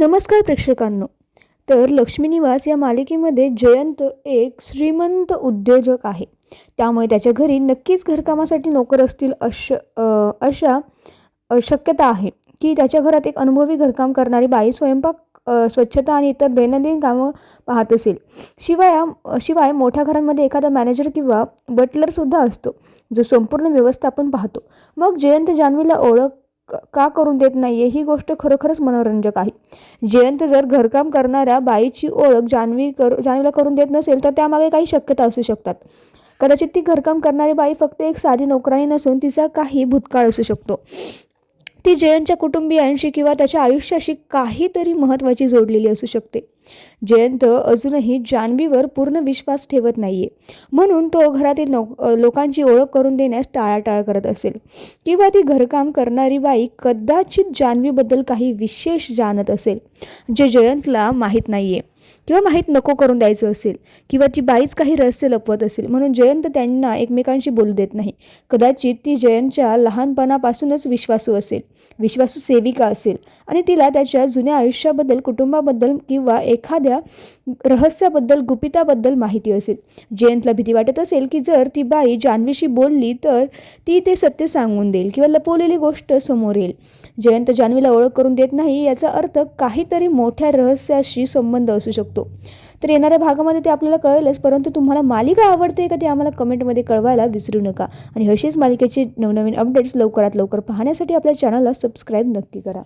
नमस्कार प्रेक्षकांनो. तर लक्ष्मी निवास या मालिकेमध्ये जयंत एक श्रीमंत उद्योजक आहे. त्यामुळे त्याच्या घरी नक्कीच घरकामासाठी नोकर असतील अश अशा शक्यता आहे. की त्याच्या घरात एक अनुभवी घरकाम करणारी बाई स्वयंपाक स्वच्छता आणि इतर दैनंदिन कामं पाहत असेल. शिवाय शिवाय मोठ्या घरांमध्ये एखादा मॅनेजर किंवा बटलरसुद्धा असतो जो संपूर्ण व्यवस्थापन पाहतो. मग जयंत जान्हवीला ओळख का करून देत नाहीये? ही गोष्ट खरोखरच मनोरंजक आहे. जयंत जर घरकाम करणाऱ्या बाईची ओळख जान्हवी कर जान्हवीला करून देत नसेल तर त्यामागे काही शक्यता असू शकतात. कदाचित ती घरकाम करणारी बाई फक्त एक साधी नोकरानी नसून तिचा काही भूतकाळ असू शकतो. ती जयंतच्या कुटुंबियांशी किंवा त्याच्या आयुष्याशी काहीतरी महत्त्वाची जोडलेली असू शकते. जयंत अजूनही जान्हवीवर पूर्ण विश्वास ठेवत नाहीये. म्हणून तो घरातील नो लोकांची ओळख करून देण्यास टाळाटाळ करत असेल. किंवा ती घरकाम करणारी बाई कदाचित जान्हवीबद्दल काही विशेष जाणत असेल जे जयंतला माहीत नाहीये. किंवा माहीत नको करून द्यायचं असेल किंवा ती बाईच काही रहस्य लपवत असेल म्हणून जयंत त्यांना एकमेकांशी बोलू देत नाही. कदाचित ती जयंतच्या लहानपणापासूनच विश्वासू असेल विश्वासू सेविका असेल आणि तिला त्याच्या जुन्या आयुष्याबद्दल कुटुंबाबद्दल किंवा एखाद्या रहस्याबद्दल गुपिताबद्दल माहिती असेल. जयंतला भीती वाटत असेल की जर ती बाई जान्हवीशी बोलली तर ती ते सत्य सांगून देईल किंवा लपवलेली गोष्ट समोर येईल. जयंत जान्हवीला ओळख करून देत नाही याचा अर्थ काहीतरी मोठ्या रहस्याशी संबंध असू शकतो. तर येणाऱ्या भागामध्ये ते आपल्याला कळेलच परंतु तुम्हाला मालिका आवडते का ते आम्हाला कमेंटमध्ये कळवायला विसरू नका. आणि अशीच मालिकेचे नवनवीन अपडेट्स लवकरात लवकर पाहण्यासाठी आपल्या चॅनलला सबस्क्राईब नक्की करा.